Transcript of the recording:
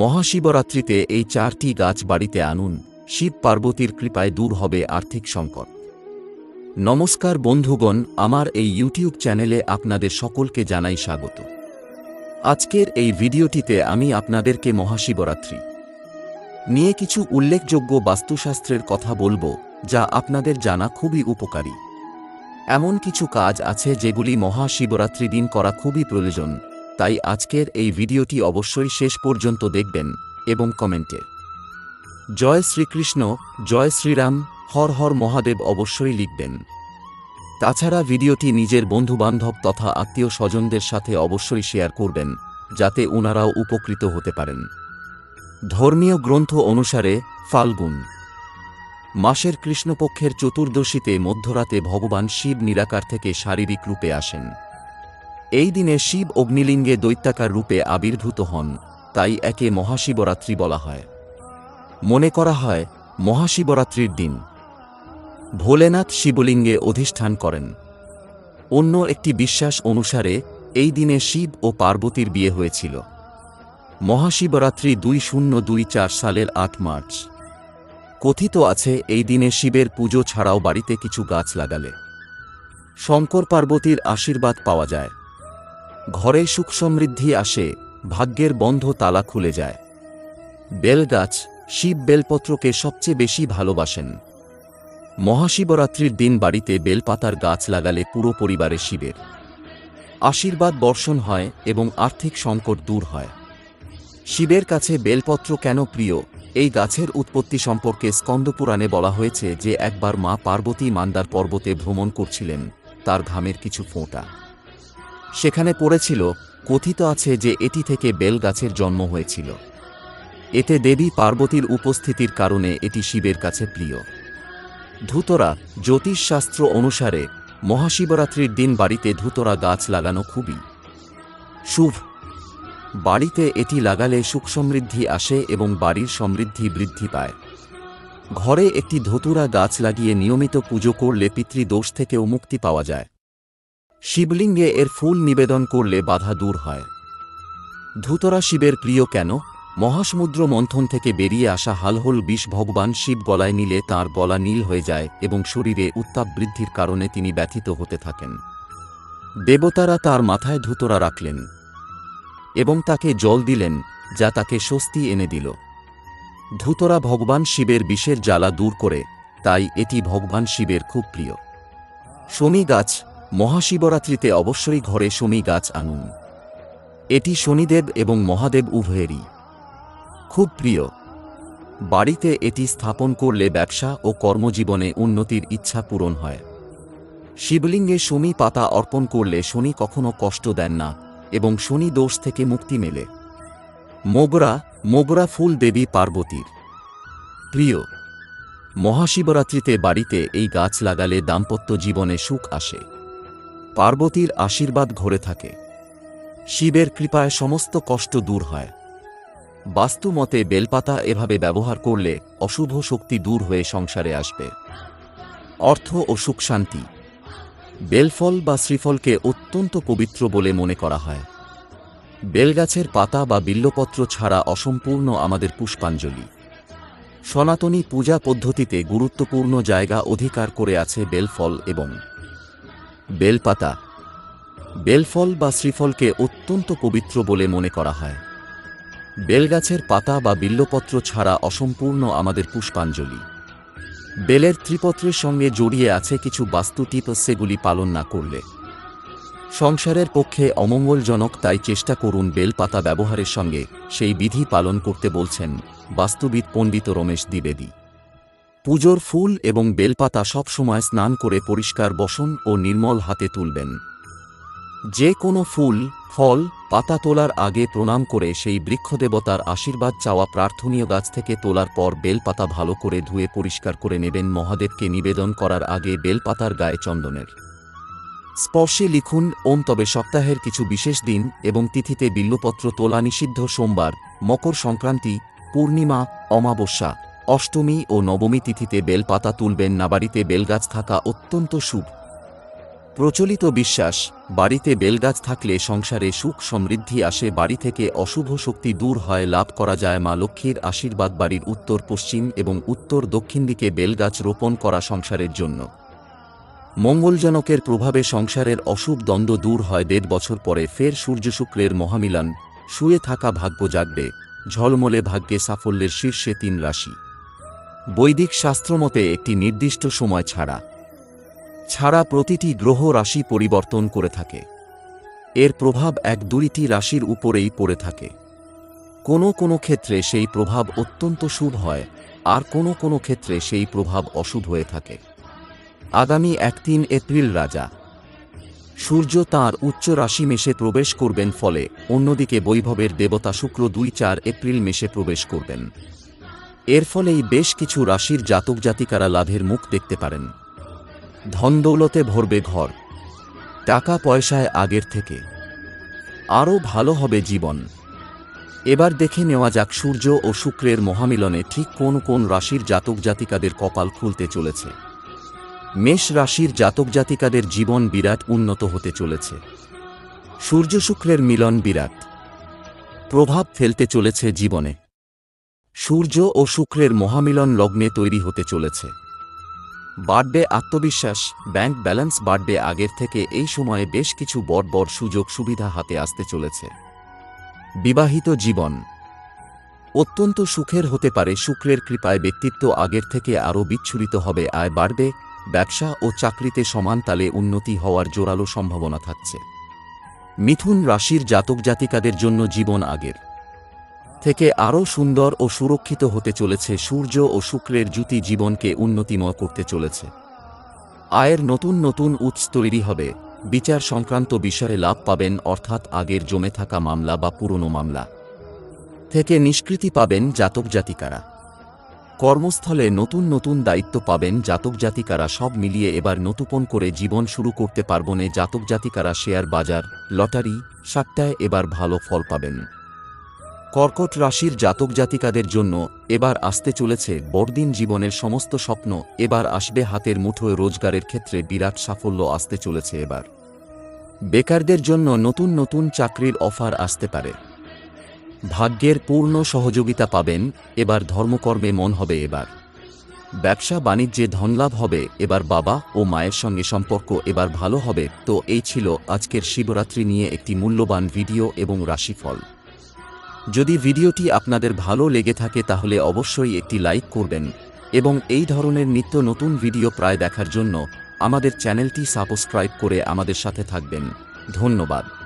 মহাশিবরাত্রিতে এই চারটি গাছ বাড়িতে আনুন, শিব পার্বতীর কৃপায় দূর হবে আর্থিক সংকট। নমস্কার বন্ধুগণ, আমার এই ইউটিউব চ্যানেলে আপনাদের সকলকে জানাই স্বাগত। আজকের এই ভিডিওটিতে আমি আপনাদেরকে মহাশিবরাত্রি নিয়ে কিছু উল্লেখযোগ্য বাস্তুশাস্ত্রের কথা বলব, যা আপনাদের জানা খুবই উপকারী। এমন কিছু কাজ আছে যেগুলি মহাশিবরাত্রি দিন করা খুবই প্রয়োজন তাই আজকের এই ভিডিওটি অবশ্যই শেষ পর্যন্ত দেখবেন এবং কমেন্টে। জয় শ্রীকৃষ্ণ, জয় শ্রীরাম, হর হর মহাদেব অবশ্যই লিখবেন। তাছাড়া ভিডিওটি নিজের বন্ধুবান্ধব তথা আত্মীয় স্বজনদের সাথে অবশ্যই শেয়ার করবেন, যাতে ওনারাও উপকৃত হতে পারেন। ধর্মীয় গ্রন্থ অনুসারে ফাল্গুন। মাসের কৃষ্ণপক্ষের চতুর্দশীতে মধ্যরাতে ভগবান শিব নিরাকার থেকে শারীরিক রূপে আসেন। এই দিনে শিব অগ্নিলিঙ্গে দৈত্যাকার রূপে আবির্ভূত হন, তাই একে মহাশিবরাত্রি বলা হয়। মনে করা হয়, মহাশিবরাত্রির দিন। ভোলেনাথ শিবলিঙ্গে অধিষ্ঠান করেন। অন্য একটি বিশ্বাস অনুসারে, এই দিনে শিব ও পার্বতীর বিয়ে হয়েছিল। মহাশিবরাত্রি দুই শূন্য দুই চার সালের আট মার্চ। কথিত আছে, এই দিনে শিবের পুজো ছাড়াও বাড়িতে কিছু গাছ লাগালে। শঙ্কর পার্বতীর আশীর্বাদ পাওয়া যায়। ঘরে সুখ সমৃদ্ধি আসে, ভাগ্যের বন্ধ তালা খুলে যায়। বেলগাছ, শিব বেলপত্রকে সবচেয়ে বেশি ভালোবাসেন। মহাশিবরাত্রির দিন বাড়িতে বেলপাতার গাছ লাগালে পুরো পরিবারে শিবের। আশীর্বাদ বর্ষণ হয় এবং আর্থিক সংকট দূর হয়। শিবের কাছে বেলপত্র কেন প্রিয়? এই গাছের উৎপত্তি সম্পর্কে স্কন্দপুরাণে বলা হয়েছে যে একবার মা পার্বতী মান্দার পর্বতে ভ্রমণ করছিলেন, তার ঘামের কিছু ফোঁটা। সেখানে পড়েছিল, কথিত আছে যে এটি থেকে বেল গাছের জন্ম হয়েছিল। এতে দেবী পার্বতীর উপস্থিতির কারণে এটি শিবের কাছে প্রিয়। ধুতরা, জ্যোতিষশাস্ত্র অনুসারে, মহাশিবরাত্রির দিন বাড়িতে ধুতরা গাছ লাগানো খুবই শুভ। বাড়িতে এটি লাগালে সুখ সমৃদ্ধি আসে এবং বাড়ির সমৃদ্ধি বৃদ্ধি পায়। ঘরে একটি ধতুরা গাছ লাগিয়ে নিয়মিত পুজো করলে পিতৃদোষ থেকেও মুক্তি পাওয়া যায়। শিবলিঙ্গে এর ফুল নিবেদন করলে বাধা দূর হয়। ধুতরা শিবের প্রিয় কেন? মহাসমুদ্র মন্থন থেকে বেরিয়ে আসা হালহোল বিষ ভগবান শিব গলায় নিলে তার গলা নীল হয়ে যায় এবং শরীরে উত্তাপ বৃদ্ধির কারণে তিনি ব্যথিত হতে থাকেন। দেবতারা তার মাথায় ধুতরা রাখলেন এবং তাকে জল দিলেন, যা তাকে স্বস্তি এনে দিল। ধুতরা ভগবান শিবের বিষের জ্বালা দূর করে, তাই এটি ভগবান শিবের খুব প্রিয়। শমী গাছ মহাশিবরাত্রিতে অবশ্যই ঘরে শমী গাছ আনুন। এটি শনিদেব এবং মহাদেব উভয়েরই। খুব প্রিয়। বাড়িতে এটি স্থাপন করলে ব্যবসা ও কর্মজীবনে উন্নতির ইচ্ছা পূরণ হয়। শিবলিঙ্গে শমী পাতা অর্পণ করলে শনি কখনো কষ্ট দেন না এবং শনি দোষ থেকে মুক্তি মেলে। মোগরা মোগরা ফুল দেবী পার্বতীর। প্রিয়। মহাশিবরাত্রিতে বাড়িতে এই গাছ লাগালে দাম্পত্য জীবনে সুখ আসে। পার্বতীর আশীর্বাদ ঘরে থাকে। শিবের কৃপায় সমস্ত কষ্ট দূর হয়। বাস্তু মতে বেলপাতা এভাবে ব্যবহার করলে অশুভ শক্তি দূর হয়ে সংসারে আসবে। অর্থ ও সুখ শান্তি। বেলফল বা শ্রীফলকে অত্যন্ত পবিত্র বলে মনে করা হয়। বেলগাছের পাতা বা বিল্লপত্র ছাড়া অসম্পূর্ণ আমাদের পুষ্পাঞ্জলি। সনাতনী পূজা পদ্ধতিতে গুরুত্বপূর্ণ জায়গা অধিকার করে আছে বেলফল এবং বেলপাতা। বেলফল বা শ্রীফলকে অত্যন্ত পবিত্র বলে মনে করা হয়। বেলগাছের পাতা বা বিল্লপত্র ছাড়া অসম্পূর্ণ আমাদের পুষ্পাঞ্জলি। বেলের ত্রিপত্রের সঙ্গে জড়িয়ে আছে কিছু বাস্তু টিপ সেগুলি পালন না করলে। সংসারের পক্ষে অমঙ্গলজনক, তাই চেষ্টা করুন বেলপাতা ব্যবহারের সঙ্গে সেই বিধি পালন করতে বলছেন বাস্তুবিদ পণ্ডিত রমেশ দ্বিবেদী। পুজোর ফুল এবং বেলপাতা সবসময় স্নান করে পরিষ্কার বসন ও নির্মল হাতে তুলবেন। যে কোনো ফুল, ফল, পাতা তোলার আগে প্রণাম করে সেই বৃক্ষদেবতার আশীর্বাদ চাওয়া প্রার্থনীয় গাছ থেকে তোলার পর বেলপাতা ভালো করে ধুয়ে পরিষ্কার করে নেবেন মহাদেবকে নিবেদন করার আগে বেলপাতার গায়ে চন্দনের। স্পর্শে লিখুন, ওম তবে সপ্তাহের কিছু বিশেষ দিন এবং তিথিতে বিল্লপত্র তোলা নিষিদ্ধ সোমবার, মকর সংক্রান্তি, পূর্ণিমা, অমাবস্যা। অষ্টমী ও নবমী তিথিতে বেলপাতা তুলবেন না, বাড়িতে বেলগাছ থাকা অত্যন্ত শুভ। প্রচলিত বিশ্বাস, বাড়িতে বেলগাছ থাকলে সংসারে সুখ সমৃদ্ধি আসে, বাড়ি থেকে অশুভ শক্তি দূর হয়, লাভ করা যায়। মা লক্ষ্মীর আশীর্বাদ বাড়ির উত্তর পশ্চিম এবং উত্তর দক্ষিণ দিকে বেলগাছ রোপণ করা সংসারের জন্য। মঙ্গলজনকের প্রভাবে সংসারের অশুভ দ্বন্দ্ব দূর হয়, দেড় বছর পরে ফের সূর্য শুক্রের মহামিলন। শুয়ে থাকা ভাগ্য জাগবে, ঝলমলে ভাগ্যে সাফল্যের শীর্ষে তিন রাশি। বৈদিক শাস্ত্রমতে একটি নির্দিষ্ট সময় ছাড়া। ছাড়া প্রতিটি গ্রহ রাশি পরিবর্তন করে থাকে। এর প্রভাব এক দুইটি রাশির উপরেই পড়ে থাকে। কোনো কোনো ক্ষেত্রে সেই প্রভাব অত্যন্ত শুভ হয়, আর কোনো কোনো ক্ষেত্রে সেই প্রভাব অশুভ হয়ে থাকে। আগামী এক তিন এপ্রিল রাজা। সূর্য তাঁর উচ্চ রাশি মেশে প্রবেশ করবেন ফলে অন্যদিকে বৈভবের দেবতা শুক্র দুই চার এপ্রিল মেশে প্রবেশ করবেন। এর ফলেই বেশ কিছু রাশির জাতক জাতিকারা লাভের মুখ দেখতে পারেন। ধনদৌলতে ভরবে ঘর, টাকা পয়সায় আগের থেকে। আরও ভালো হবে জীবন। এবার দেখে নেওয়া যাক সূর্য ও শুক্রের মহামিলনে ঠিক কোন কোন রাশির জাতক জাতিকাদের কপাল খুলতে চলেছে। মেষ রাশির জাতক জাতিকাদের জীবন বিরাট উন্নত হতে চলেছে। সূর্য শুক্রের মিলন বিরাট। প্রভাব ফেলতে চলেছে জীবনে। সূর্য ও শুক্রের মহামিলন লগ্নে তৈরি হতে চলেছে। বাড়বে আত্মবিশ্বাস, ব্যাংক ব্যালেন্স বাড়বে আগের থেকে এই সময়ে বেশ কিছু বড় বড় সুযোগ সুবিধা হাতে আসতে চলেছে। বিবাহিত জীবন। অত্যন্ত সুখের হতে পারে শুক্রের কৃপায় ব্যক্তিত্ব আগের থেকে আরও বিচ্ছুরিত হবে, আয় বাড়বে, ব্যবসা ও চাকরিতে সমান তালে উন্নতি হওয়ার জোরালো সম্ভাবনা থাকছে। মিথুন রাশির জাতক জাতিকাদের জন্য জীবন আগের। থেকে আরও সুন্দর ও সুরক্ষিত হতে চলেছে সূর্য ও শুক্রের জুতি জীবনকে উন্নতিময় করতে চলেছে। আয়ের নতুন নতুন উৎস তৈরি হবে। বিচার সংক্রান্ত বিষয়ে লাভ পাবেন অর্থাৎ আগের জমে থাকা মামলা বা পুরনো মামলা থেকে নিষ্কৃতি পাবেন জাতক জাতিকারা। কর্মস্থলে নতুন নতুন দায়িত্ব পাবেন জাতক জাতিকারা। সব মিলিয়ে এবার নতুপন করে জীবন শুরু করতে পারবনে জাতক জাতিকারা শেয়ার বাজার, লটারি, সাতটায় এবার ভালো ফল পাবেন। কর্কট রাশির জাতক জাতিকাদের জন্য এবার আসতে চলেছে বড়দিন জীবনের সমস্ত স্বপ্ন, এবার আসবে হাতের মুঠোয় রোজগারের ক্ষেত্রে বিরাট সাফল্য আসতে চলেছে এবার। বেকারদের জন্য নতুন নতুন চাকরির অফার আসতে পারে। ভাগ্যের পূর্ণ সহযোগিতা পাবেন, এবার ধর্মকর্মে মন হবে এবার। ব্যবসা বাণিজ্যে ধনলাভ হবে, এবার বাবা ও মায়ের সঙ্গে সম্পর্ক এবার ভালো হবে, তো এই ছিল আজকের শিবরাত্রি নিয়ে একটি মূল্যবান ভিডিও এবং রাশিফল। যদি ভিডিওটি আপনাদের ভালো লেগে থাকে তাহলে অবশ্যই একটি লাইক করবেন এবং এই ধরনের নিত্য নতুন ভিডিও প্রায় দেখার জন্য আমাদের চ্যানেলটি সাবস্ক্রাইব করে আমাদের সাথে থাকবেন। ধন্যবাদ।